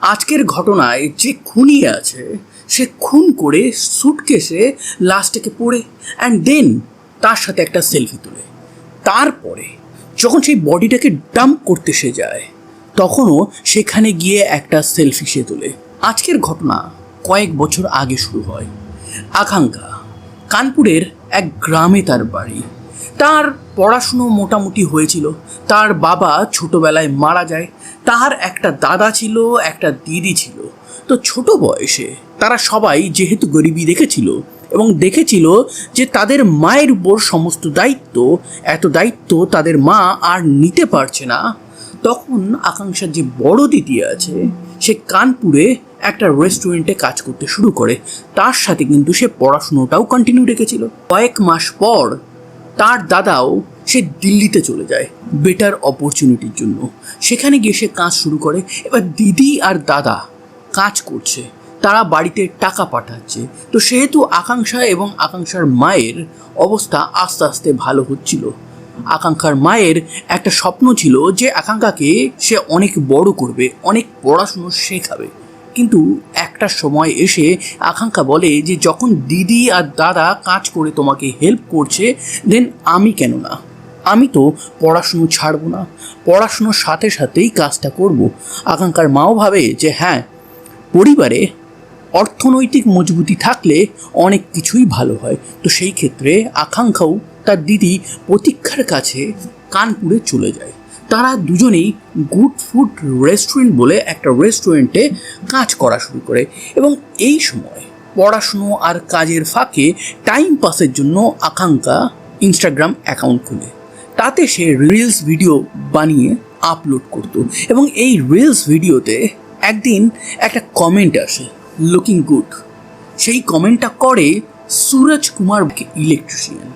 আজকের ঘটনায় যে খুনি আছে, সে খুন করে সুটকেসে লাস্টটাকে পড়ে অ্যান্ড দেন তার সাথে একটা সেলফি তোলে। তারপরে যখন সেই বডিটাকে ডাম্প করতে সে যায়, তখনও সেখানে গিয়ে একটা সেলফি সে তোলে। আজকের ঘটনা কয়েক বছর আগে শুরু হয়। আকাঙ্ক্ষা, কানপুরের এক গ্রামে তার বাড়ি। তার পড়াশুনো মোটামুটি হয়েছিল। তার বাবা ছোটবেলায় মারা যায়। তার একটা দাদা ছিল, একটা দিদি ছিল। তো ছোট বয়সে তারা সবাই যেহেতু গরিবী দেখেছিল এবং দেখেছিল যে তাদের মায়ের উপর সমস্ত দায়িত্ব, এত দায়িত্ব তাদের মা আর নিতে পারছে না, তখন আকাঙ্ক্ষার যে বড় দিদি আছে, সে কানপুরে একটা রেস্টুরেন্টে কাজ করতে শুরু করে। তার সাথে কিন্তু সে পড়াশুনোটাও কন্টিনিউ রেখেছিল। কয়েক মাস পর তার দাদাও সে দিল্লিতে চলে যায় বেটার অপরচুনিটির জন্য। সেখানে গিয়ে সে কাজ শুরু করে, এবার দিদি আর দাদা কাজ করছে, তারা বাড়িতে টাকা পাঠাচ্ছে। তো সেহেতু আকাঙ্ক্ষা এবং আকাঙ্ক্ষার মায়ের অবস্থা আস্তে আস্তে ভালো হচ্ছিল। আকাঙ্ক্ষার মায়ের একটা স্বপ্ন ছিল যে আকাঙ্ক্ষাকে সে অনেক বড় করবে, অনেক পড়াশুনো শেখাবে। কিন্তু একটা সময় এসে আকাঙ্ক্ষা বলে যে যখন দিদি আর দাদা কাজ করে তোমাকে হেল্প করছে দেন আমি কেন না? আমি তো পড়াশুনো ছাড়বো না। পড়াশুনোর সাথে সাথেই কাজটা করব। আকাঙ্ক্ষার মাও ভাবে যে হ্যাঁ পরিবারে অর্থনৈতিক মজবুতি থাকলে অনেক কিছুই ভালো হয়। তো সেই ক্ষেত্রে আকাঙ্ক্ষাও তার দিদি প্রতীক্ষার কাছে কানপুরে চলে যায়। তারা দুজনেই গুড ফুড রেস্টুরেন্ট বলে একটা রেস্টুরেন্টে কাজ করা শুরু করে। এবং এই সময় পড়াশুনো আর কাজের ফাঁকে টাইম পাসের জন্য আকাঙ্ক্ষা ইনস্টাগ্রাম অ্যাকাউন্ট খুলে। তাতে সে রিলস ভিডিও বানিয়ে আপলোড করত এবং এই রিলস ভিডিওতে একদিন একটা কমেন্ট আসে লুকিং গুড সেই কমেন্টটা করে সুরজ কুমার, ইলেকট্রিশিয়ান।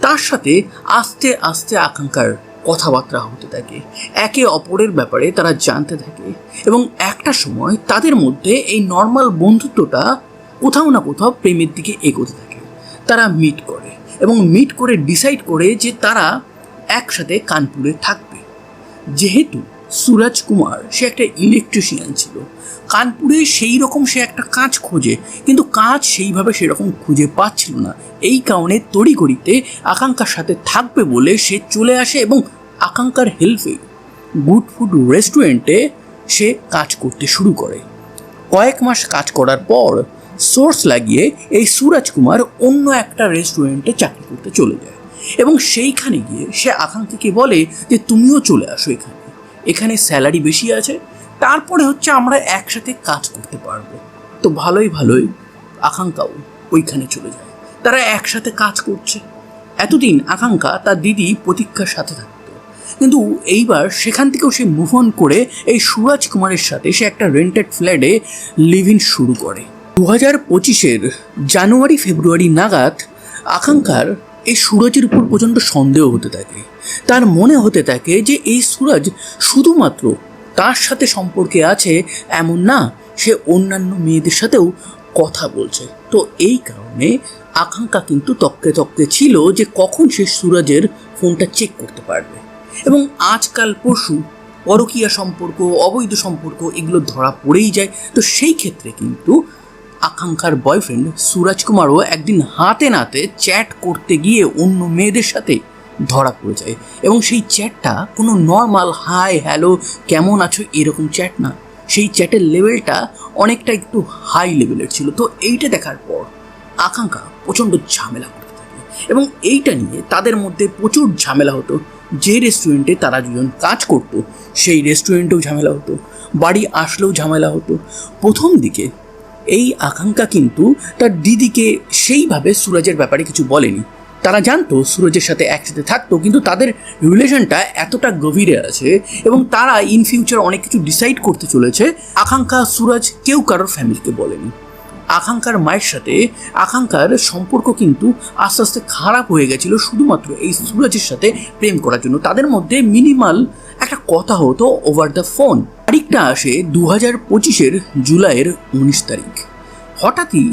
তার সাথে আস্তে আস্তে আকাঙ্ক্ষার কথাবার্তা হতে থাকে। একে অপরের ব্যাপারে তারা জানতে থাকে এবং একটা সময় তাদের মধ্যে এই নর্মাল বন্ধুত্বটা কোথাও না কোথাও প্রেমের দিকে এগোতে থাকে। তারা মিট করে এবং মিট করে ডিসাইড করে যে তারা একসাথে কানপুরে থাকবে। যেহেতু সুরজ কুমার, সে একটা ইলেকট্রিশিয়ান ছিল। কানপুরে সেই রকম সে একটা কাজ খোঁজে, কিন্তু কাজ সেইভাবে সেরকম খুঁজে পাচ্ছিল না। এই কারণে তড়িঘড়িতে আকাঙ্ক্ষার সাথে থাকবে বলে সে চলে আসে এবং আকাঙ্ক্ষার হেল্পে গুড ফুড রেস্টুরেন্টে সে কাজ করতে শুরু করে। কয়েক মাস কাজ করার পর সোর্স লাগিয়ে এই সুরজ কুমার অন্য একটা রেস্টুরেন্টে চাকরি করতে চলে যায়। এবং সেইখানে গিয়ে সে আকাঙ্ক্ষাকে বলে যে, তুমিও চলে আসো এখানে। এখানে স্যালারি বেশি আছে, তারপরে হচ্ছে আমরা একসাথে কাজ করতে পারব। তো ভালোই ভালোই, আকাঙ্ক্ষাও ওইখানে চলে যায়। তারা একসাথে কাজ করছে। এতদিন আকাঙ্ক্ষা তার দিদি প্রতীক্ষার সাথে থাকতো। কিন্তু এইবার সেখান থেকেও সে মুভ অন করে এই সুরাজ কুমারের সাথে সে একটা রেন্টেড ফ্ল্যাটে লিভ শুরু করে। দু হাজার পঁচিশের জানুয়ারি ফেব্রুয়ারি নাগাদ আকাঙ্ক্ষার এই সুরজের উপর প্রচণ্ড সন্দেহ হতে থাকে। তার মনে হতে থাকে যে এই সুরজ শুধুমাত্র তার সাথে সম্পর্কে আছে এমন না, সে অন্যান্য মেয়েদের সাথেও কথা বলছে। তো এই কারণে আকাঙ্ক্ষা কিন্তু তককে তককে ছিল যে কখন সে সুরজের ফোনটা চেক করতে পারবে। এবং আজকাল পশু পরকীয়া সম্পর্ক, অবৈধ সম্পর্ক এগুলো ধরা পড়েই যায়। তো সেই ক্ষেত্রে কিন্তু আকাঙ্ক্ষার বয়ফ্রেন্ড সুরাজ কুমারও একদিন হাতে নাতে চ্যাট করতে গিয়ে অন্য মেয়েদের সাথে ধরা পড়ে যায়। এবং সেই চ্যাটটা কোনো নর্মাল হাই হ্যালো কেমন আছো, এরকম চ্যাট না। সেই চ্যাটের লেভেলটা অনেকটা একটু হাই লেভেলের ছিল। তো এইটা দেখার পর আকাঙ্ক্ষা প্রচণ্ড ঝামেলা করতে থাকে। এবং এইটা নিয়ে তাদের মধ্যে প্রচুর ঝামেলা হতো। যে রেস্টুরেন্টে তারা দুজন কাজ করতো, সেই রেস্টুরেন্টেও ঝামেলা হতো। বাড়ি আসলেও ঝামেলা হতো। প্রথম দিকে এই আকাঙ্ক্ষা কিন্তু তার দিদিকে সেইভাবে সুরজের ব্যাপারে কিছু বলেনি। তারা জানতো সুরজের সাথে একসাথে থাকতো, কিন্তু তাদের রিলেশনটা এতটা গভীরে আছে এবং তারা ইন ফিউচার অনেক কিছু ডিসাইড করতে চলেছে। আকাঙ্ক্ষা সুরজ কেউ কারোর ফ্যামিলিকে বলেনি। আকাঙ্ক্ষার মায়ের সাথে আকাঙ্ক্ষার সম্পর্ক কিন্তু আস্তে আস্তে খারাপ হয়ে গেছিল শুধুমাত্র এই সুরজের সাথে প্রেম করার জন্য। তাদের মধ্যে মিনিমাল একটা কথা হতো ওভার দ্য ফোন তারিখটা আসে দু হাজার পঁচিশের জুলাইয়ের উনিশ তারিখ। হঠাৎই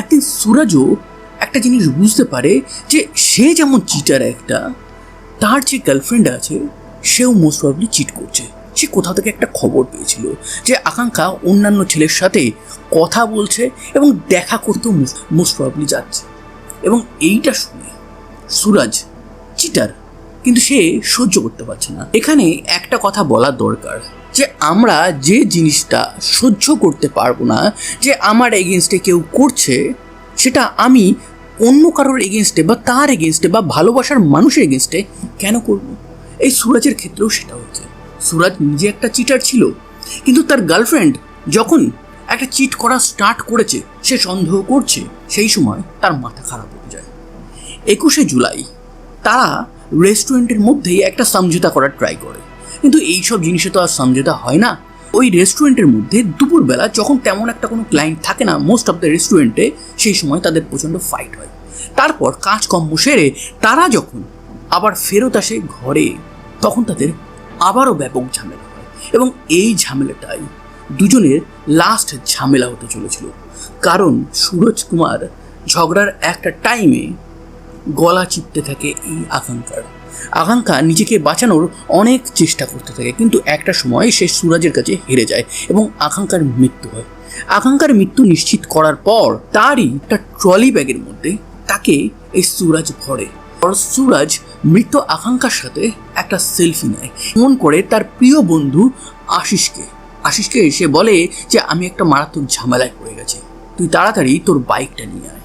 একদিন সুরজও একটা জিনিস বুঝতে পারে যে সে যেমন চিটার একটা, তার যে গার্লফ্রেন্ড আছে, সেও মোস্ট প্রবলি চিট করছে। সে কোথাও থেকে একটা খবর পেয়েছিল যে আকাঙ্ক্ষা অন্যান্য ছেলের সাথে কথা বলছে এবং দেখা করতেও মোস্ট প্রবলি যাচ্ছে। এবং এইটা শুনে সুরাজ চিটার, কিন্তু সে সহ্য করতে পারছে না। এখানে একটা কথা বলা দরকার যে আমরা যে জিনিসটা সহ্য করতে পারব না, যে আমার এগেনস্টে কেউ করছে, সেটা আমি অন্য কারোর এগেনস্টে বা তার এগেনস্টে বা ভালোবাসার মানুষের এগেনস্টে কেন করব? এই সুরাজের ক্ষেত্রেও সেটা সুরাজ নিজে একটা চিটার ছিল। কিন্তু তার গার্লফ্রেন্ড যখন একটা চিট করা স্টার্ট করেছে, সে সন্দেহ করছে। সেই সময় তার মাথা খারাপ হয়ে যায়। একুশে জুলাই, তারা রেস্টুরেন্টের মধ্যেই একটা সমঝোতা করার ট্রাই করে। কিন্তু এইসব জিনিসে তো আর সমঝোতা হয় না। ওই রেস্টুরেন্টের মধ্যে দুপুরবেলা যখন তেমন একটা কোনো ক্লায়েন্ট থাকে না মোস্ট অফ দ্য রেস্টুরেন্টে সেই সময় তাদের প্রচণ্ড ফাইট হয়। তারপর কাজকর্ম সেরে তারা যখন আবার ফেরত আসে ঘরে, তখন তাদের আবারও ব্যাপক ঝামেলা হয় এবং এই ঝামেলাটাই দুজনের লাস্ট ঝামেলা হতে চলেছিল। কারণ সুরজ কুমার ঝগড়ার একটা টাইমে গলা চিপতে থাকে এই আকাঙ্ক্ষার। আকাঙ্ক্ষা নিজেকে বাঁচানোর অনেক চেষ্টা করতে থাকে, কিন্তু একটা সময় সে সুরাজের কাছে হেরে যায় এবং আকাঙ্ক্ষার মৃত্যু হয়। আকাঙ্ক্ষার মৃত্যু নিশ্চিত করার পর তারই একটা ট্রলি ব্যাগের মধ্যে তাকে এই সুরাজ ভরে। আর সুরাজ মৃত আকাঙ্ক্ষার সাথে একটা সেলফি নেয়। ফোন করে তার প্রিয় বন্ধু আশিসকে। আশিসকে এসে বলে যে, আমি একটা মারাত্মক ঝামেলায় পড়ে গেছি। তুই তাড়াতাড়ি তোর বাইকটা নিয়ে আয়।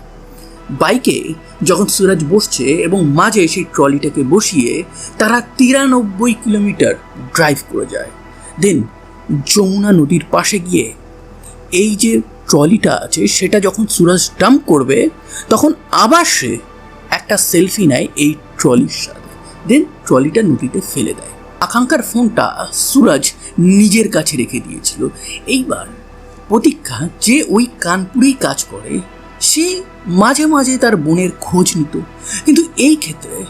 বাইকে যখন সুরাজ বসছে এবং মাঝে সেই ট্রলিটাকে বসিয়ে তারা তিরানব্বই কিলোমিটার ড্রাইভ করে যায়। দেন যমুনা নদীর পাশে গিয়ে এই যে ট্রলিটা আছে, সেটা যখন সুরাজ ডাম্প করবে, তখন আবার সে একটা সেলফি নেয় এই ট্রলির সাথে। দেন ট্রলিটা নদীতে ফেলে দেয়। আকাঙ্ক্ষার ফোনটা সুরাজ নিজের কাছে রেখে দিয়েছিল। এইবার প্রতীক্ষা যে ওই কানপুরেই কাজ করে, সে মাঝে মাঝে তার বোনের খোঁজ নিত। কিন্তু এই ক্ষেত্রে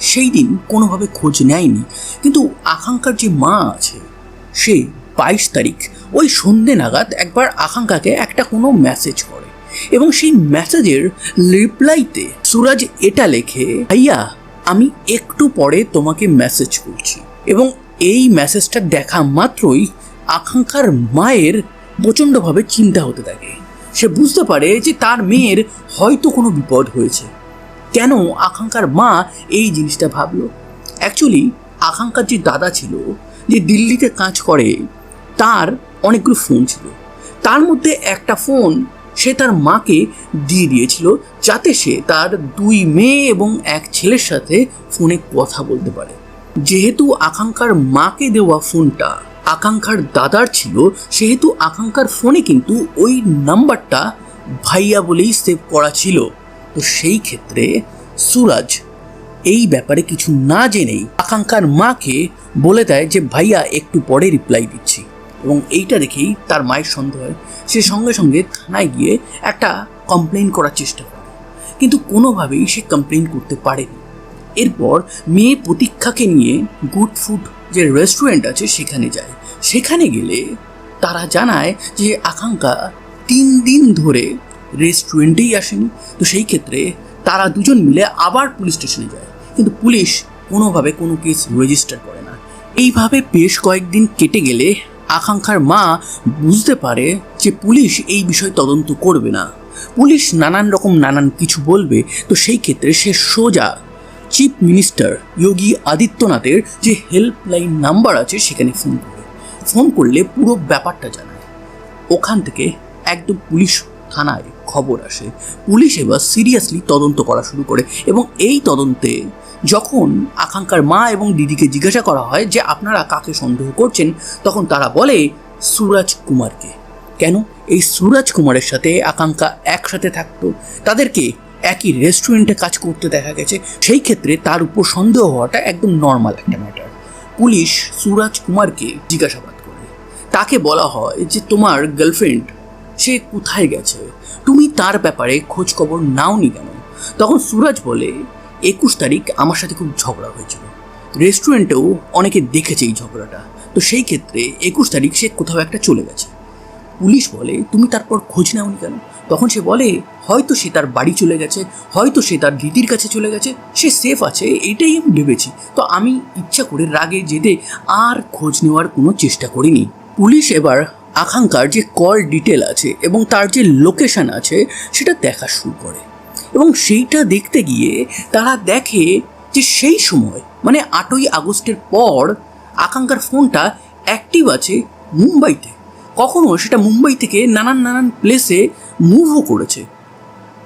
সেই দিন কোনোভাবে খোঁজ নেয়নি। কিন্তু আকাঙ্ক্ষার যে মা আছে, সে বাইশ তারিখ ওই সন্ধে নাগাদ একবার আকাঙ্ক্ষাকে একটা কোনো মেসেজ করে। এবং সেই মেসেজের রিপ্লাইতে সুরাজ এটা লেখে, ভাইয়া, আমি একটু পরে তোমাকে মেসেজ করছি। এবং এই মেসেজটা দেখা মাত্রই আকাঙ্ক্ষার মায়ের প্রচণ্ডভাবে চিন্তা হতে থাকে। সে বুঝতে পারে যে তার মেয়ের হয়তো কোনো বিপদ হয়েছে। কেন আকাঙ্ক্ষার মা এই জিনিসটা ভাবলো? অ্যাকচুয়ালি আকাঙ্ক্ষার যে দাদা ছিল, যে দিল্লিতে কাজ করে, তার অনেকগুলো ফোন ছিল। তার মধ্যে একটা ফোন সে তার মাকে দিয়ে দিয়েছিল যাতে সে তার দুই মেয়ে এবং এক ছেলের সাথে ফোনে কথা বলতে পারে। যেহেতু আকাঙ্ক্ষার মাকে দেওয়া ফোনটা আকাঙ্ক্ষার দাদার ছিল, সেহেতু আকাঙ্ক্ষার ফোনে কিন্তু ওই নাম্বারটা ভাইয়া বলেই সেভ করা ছিল। তো সেই ক্ষেত্রে সুরাজ এই ব্যাপারে কিছু না জেনেই আকাঙ্ক্ষার মাকে বলে দেয় যে, ভাইয়া, একটু পরে রিপ্লাই দিচ্ছি। এবং এইটা দেখেই তার মায়ের সন্দেহ হয়। সে সঙ্গে সঙ্গে থানায় গিয়ে একটা কমপ্লেন করার চেষ্টা করে। কিন্তু কোনোভাবেই সে কমপ্লেন করতে পারেনি। এরপর মেয়ে প্রতীক্ষাকে নিয়ে গুড ফুড যে রেস্টুরেন্ট আছে সেখানে যায়। সেখানে গেলে তারা জানায় যে আকাঙ্ক্ষা তিন দিন ধরে রেস্টুরেন্টেই আসেনি। তো সেই ক্ষেত্রে তারা দুজন মিলে আবার পুলিশ স্টেশনে যায়। কিন্তু পুলিশ কোনোভাবে কোনো কেস রেজিস্টার করে না। এইভাবে বেশ কয়েকদিন কেটে গেলে আকাঙ্ক্ষার মা বুঝতে পারে যে পুলিশ এই বিষয় তদন্ত করবে না। পুলিশ নানান রকম নানান কিছু বলবে, তো সেই ক্ষেত্রে সে সোজা। চিফ মিনিস্টার যোগী আদিত্যনাথের যে হেল্পলাইন নাম্বার আছে, সেখানে ফোন করে ফোন করলে পুরো ব্যাপারটা জানায় ওখান থেকে একদম পুলিশ থানায় খবর আসে। পুলিশ এবার সিরিয়াসলি তদন্ত করা শুরু করে এবং এই তদন্তে যখন আকাঙ্ক্ষার মা এবং দিদিকে জিজ্ঞাসা করা হয় যে আপনারা কাকে সন্দেহ করছেন, তখন তারা বলে, সুরাজ কুমারকে। কেন? এই সুরাজ কুমারের সাথে আকাঙ্ক্ষা একসাথে থাকতো। তাদেরকে একই রেস্টুরেন্টে কাজ করতে দেখা গেছে। সেই ক্ষেত্রে তার উপর সন্দেহ হওয়াটা একদম নর্মাল একটা ম্যাটার পুলিশ সুরাজ কুমারকে জিজ্ঞাসাবাদ করে। তাকে বলা হয় যে, তোমার গার্লফ্রেন্ড সে কোথায় গেছে? তুমি তার ব্যাপারে খোঁজ খবর নাওনি কেন? তখন সুরাজ বলে একুশ তারিখ আমার সাথে খুব ঝগড়া হয়েছিল। রেস্টুরেন্টেও অনেকে দেখেছে এই ঝগড়াটা। তো সেই ক্ষেত্রে একুশ তারিখ সে কোথাও একটা চলে গেছে। পুলিশ বলে, তুমি তারপর খোঁজ নাওনি কেন? তখন সে বলে, হয়তো সে তার বাড়ি চলে গেছে, হয়তো সে তার দিদির কাছে চলে গেছে, সে সেফ আছে, এটাই আমি ভেবেছি। তো আমি ইচ্ছা করে রাগে যেতে আর খোঁজ নেওয়ার কোনো চেষ্টা করিনি। পুলিশ এবার আকাঙ্ক্ষার যে কল ডিটেল আছে এবং তার যে লোকেশন আছে, সেটা দেখা শুরু করে। এবং সেইটা দেখতে গিয়ে তারা দেখে যে সেই সময় মানে আটই আগস্টের পর আকাঙ্ক্ষার ফোনটা অ্যাক্টিভ আছে মুম্বাইতে। কখনো সেটা মুম্বাই থেকে নানান নানান প্লেসে মুভও করেছে।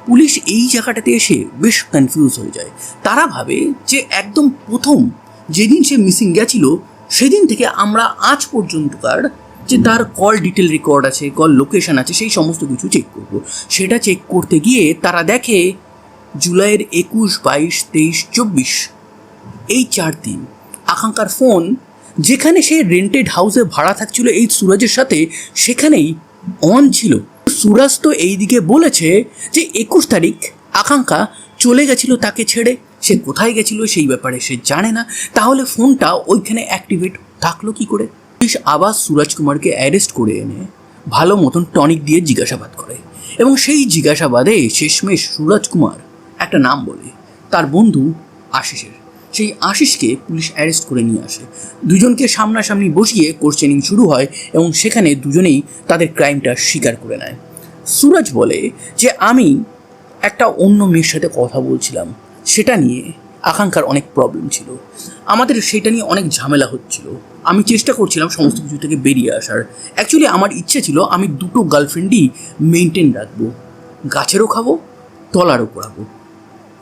পুলিশ এই জায়গাটাতে এসে বেশ কনফিউজ হয়ে যায়। তারা ভাবে যে একদম প্রথম যেদিন সে মিসিং গেছিল, সেদিন থেকে আমরা আজ পর্যন্তকার যে তার কল ডিটেল রেকর্ড আছে কল লোকেশন আছে, সেই সমস্ত কিছু চেক করব। সেটা চেক করতে গিয়ে তারা দেখে জুলাইয়ের একুশ, বাইশ, তেইশ, চব্বিশ এই চার দিন আকাঙ্ক্ষার ফোন যেখানে সে রেন্টেড হাউসে ভাড়া থাকছিল এই সুরজের সাথে, সেখানেই অন ছিল। সুরাজ তো এই দিকে বলেছে যে একুশ তারিখ আকাঙ্ক্ষা চলে গেছিল তাকে ছেড়ে, সে কোথায় গেছিল সেই ব্যাপারে সে জানে না। তাহলে ফোনটা ওইখানে অ্যাক্টিভেট থাকল কি করে? পুলিশ আবার সুরাজ কুমারকে অ্যারেস্ট করে এনে ভালো মতন টনিক দিয়ে জিজ্ঞাসাবাদ করে। এবং সেই জিজ্ঞাসাবাদে শেষমেশ সুরাজ কুমার একটা নাম বলে। তার বন্ধু আশিসের। সেই আশিসকে পুলিশ অ্যারেস্ট করে নিয়ে আসে। দুজনকে সামনাসামনি বসিয়ে কোশ্চেনিং শুরু হয় এবং সেখানে দুজনেই তাদের ক্রাইমটা স্বীকার করে নেয়। সুরজ বলে যে, আমি একটা অন্য মেয়ের সাথে কথা বলছিলাম। সেটা নিয়ে আকাঙ্ক্ষার অনেক প্রবলেম ছিল। আমাদের সেটা নিয়ে অনেক ঝামেলা হচ্ছিল। আমি চেষ্টা করছিলাম সমস্ত কিছু থেকে বেরিয়ে আসার। অ্যাকচুয়ালি আমার ইচ্ছে ছিল আমি দুটো গার্লফ্রেন্ডই মেনটেন রাখব। গাছেরও খাব, তলারও পড়াবো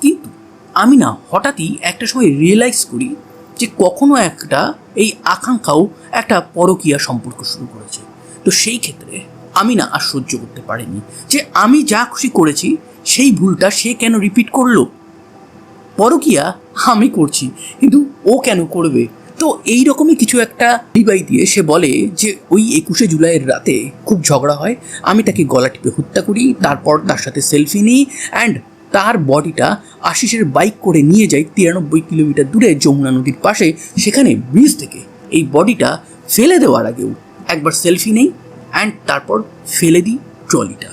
কিন্তু আমি না, হঠাৎই একটা সময় রিয়েলাইজ করি যে কখনো একটা এই আকাঙ্ক্ষাও একটা পরকীয়া সম্পর্ক শুরু করেছে। তো সেই ক্ষেত্রে আমি না আর সহ্য করতে পারিনি। যে আমি যা খুশি করেছি, সেই ভুলটা সে কেন রিপিট করল? পরকিয়া আমি করছি, কিন্তু ও কেন করবে? তো এই রকমই কিছু একটা ডিবাই দিয়ে সে বলে যে, ওই একুশে জুলাইয়ের রাতে খুব ঝগড়া হয়, আমি তাকে গলা টিপে হত্যা করি, তারপর তার সাথে সেলফি নিই অ্যান্ড তার বডিটা আশিসের বাইক করে নিয়ে যাই তিরানব্বই কিলোমিটার দূরে যমুনা নদীর পাশে, সেখানে ব্রিজ থেকে। এই বডিটা ফেলে দেওয়ার আগেও একবার সেলফি নেই অ্যান্ড তারপর ফেলে দিই ট্রলিটা।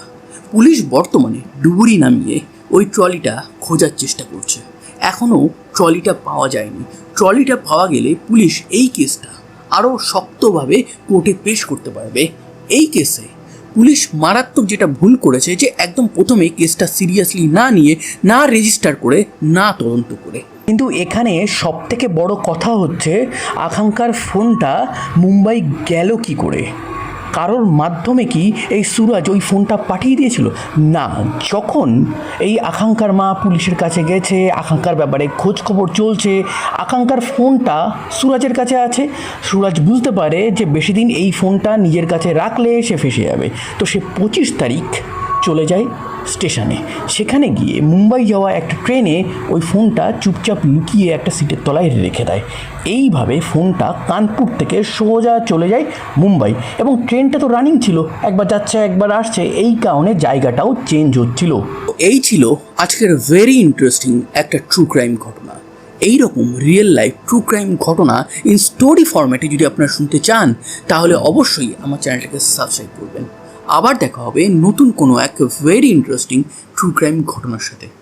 পুলিশ বর্তমানে ডুবুরি নামিয়ে ওই ট্রলিটা খোঁজার চেষ্টা করছে। এখনও ট্রলিটা পাওয়া যায়নি। ট্রলিটা পাওয়া গেলে পুলিশ এই কেসটা আরও শক্তভাবে কোর্টে পেশ করতে পারবে। এই কেসে পুলিশ মারাত্মক যেটা ভুল করেছে যে একদম প্রথমে কেসটা সিরিয়াসলি না নিয়ে, না রেজিস্টার করে, না তদন্ত করে। কিন্তু এখানে সব থেকে বড় কথা হচ্ছে, আকাঙ্ক্ষার ফোনটা মুম্বাই গেল কি করে? কারোর মাধ্যমে কি এই সুরাজ ওই ফোনটা পাঠিয়ে দিয়েছিল? না, যখন এই আকাঙ্ক্ষার মা পুলিশের কাছে গেছে, আকাঙ্ক্ষার ব্যাপারে খোঁজ খবর চলছে, আকাঙ্ক্ষার ফোনটা সুরাজের কাছে আছে। সুরাজ বুঝতে পারে যে বেশি দিন এই ফোনটা নিজের কাছে রাখলে সে ফেসে যাবে। তো সে পঁচিশ তারিখ চলে যায় স্টেশনে। সেখানে গিয়ে মুম্বাই যাওয়া একটা ট্রেনে ওই ফোনটা চুপচাপ লুকিয়ে একটা সিটের তলায় রেখে দেয়। এইভাবে ফোনটা কানপুর থেকে সোজা চলে যায় মুম্বাই এবং ট্রেনটা তো রানিং ছিল, একবার যাচ্ছে, একবার আসছে, এই কারণে জায়গাটাও চেঞ্জ হচ্ছিল। এই ছিল আজকের ভেরি ইন্টারেস্টিং একটা ট্রু ক্রাইম ঘটনা। এই রকম রিয়েল লাইফ ট্রু ক্রাইম ঘটনা ইন স্টোরি ফরম্যাটে যদি আপনারা শুনতে চান, তাহলে অবশ্যই আমার চ্যানেলটাকে সাবস্ক্রাইব করবেন। আবার দেখা হবে নতুন কোনো এক ভেরি ইন্টারেস্টিং ট্রু ক্রাইম ঘটনার সাথে।